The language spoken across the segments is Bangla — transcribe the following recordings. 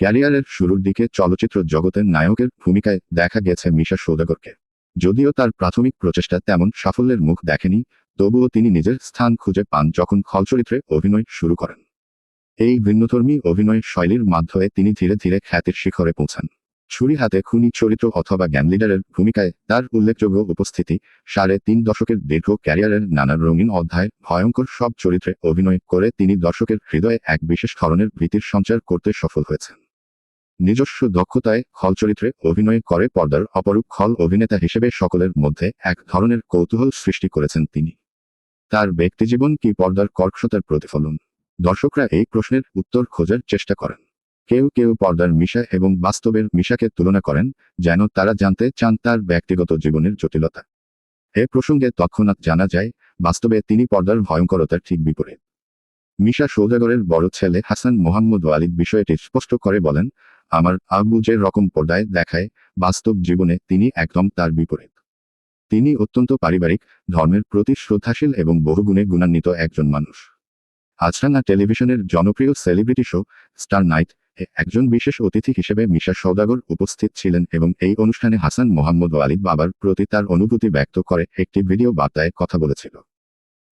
ক্যারিয়ারের শুরুর দিকে চলচ্চিত্র জগতের নায়কের ভূমিকায় দেখা গেছে মিশা সৌদাগরকে। যদিও তার প্রাথমিক প্রচেষ্টা তেমন সাফল্যের মুখ দেখেনি, তবুও তিনি নিজের স্থান খুঁজে পান যখন খলচরিত্রে অভিনয় শুরু করেন। এই ভিন্নধর্মী অভিনয় শৈলীর মাধ্যমে তিনি ধীরে ধীরে খ্যাতির শিখরে পৌঁছান। ছুরি হাতে খুনি চরিত্র অথবা গ্যাং লিডারের ভূমিকায় তার উল্লেখযোগ্য উপস্থিতি সাড়ে তিন দশকের দীর্ঘ ক্যারিয়ারের নানা রঙিন অধ্যায়, ভয়ঙ্কর সব চরিত্রে অভিনয় করে তিনি দর্শকের হৃদয়ে এক বিশেষ ধরনের ভীতির সঞ্চার করতে সফল হয়েছেন। নিজস্ব দক্ষতায় খল চরিত্রে অভিনয় করে পর্দার অপরূপ খল অভিনেতা হিসেবে সকলের মধ্যে এক ধরনের কৌতূহল সৃষ্টি করেছেন তিনি। তার ব্যক্তিজীবন কি পর্দার কর্কশতার প্রতিফলন? দর্শকরা এই প্রশ্নের উত্তর খোঁজার চেষ্টা করেন। কেউ কেউ পর্দার মিশা এবং বাস্তবের মিশাকে তুলনা করেন, যেন তারা জানতে চান তার ব্যক্তিগত জীবনের জটিলতা। এ প্রসঙ্গে তৎক্ষণাৎ জানা যায়, বাস্তবে তিনি পর্দার ভয়ঙ্করতার ঠিক বিপরীত। মিশা সৌদাগরের বড় ছেলে হাসান মোহাম্মদ ওয়ালিদ বিষয়টি স্পষ্ট করে বলেন আমার আব্বু যে রকম পর্দায় দেখায়, বাস্তব জীবনে তিনি একদম তার বিপরীত। তিনি অত্যন্ত পারিবারিক, ধর্মের প্রতি শ্রদ্ধাশীল এবং বহুগুণে গুণান্বিত একজন মানুষ। আজরাঙ্গা টেলিভিশনের জনপ্রিয় সেলিব্রিটি শো, স্টার নাইট, এ একজন বিশেষ অতিথি হিসেবে মিশা সৌদাগর উপস্থিত ছিলেন এবং এই অনুষ্ঠানে হাসান মোহাম্মদ ওয়ালিদ বাবার প্রতি তার অনুভূতি ব্যক্ত করে একটি ভিডিও বার্তায় কথা বলেছিল।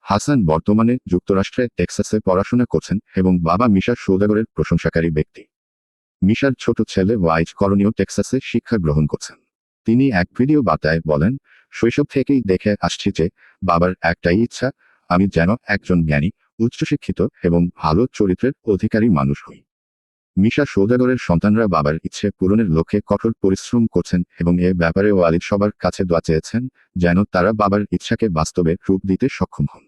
হাসান বর্তমানে যুক্তরাষ্ট্রে টেক্সাসে পড়াশোনা করছেন এবং বাবা মিশা সৌদাগরের প্রশংসাকারী ব্যক্তি। মিশার ছোট ছেলে ওয়াইজ করণীয় টেক্সাসে শিক্ষা গ্রহণ করছেন। তিনি এক ভিডিও বার্তায় বলেন, শৈশব থেকেই দেখে আসছি যে বাবার একটাই ইচ্ছা, আমি যেন একজন জ্ঞানী, উচ্চশিক্ষিত এবং ভালো চরিত্রের অধিকারী মানুষ হই। মিশা সৌদাগরের সন্তানরা বাবার ইচ্ছে পূরণের লক্ষ্যে কঠোর পরিশ্রম করছেন এবং এ ব্যাপারে ওয়ালিদ সবার কাছে দোয়া চেয়েছেন, যেন তারা বাবার ইচ্ছাকে বাস্তবে রূপ দিতে সক্ষম হন।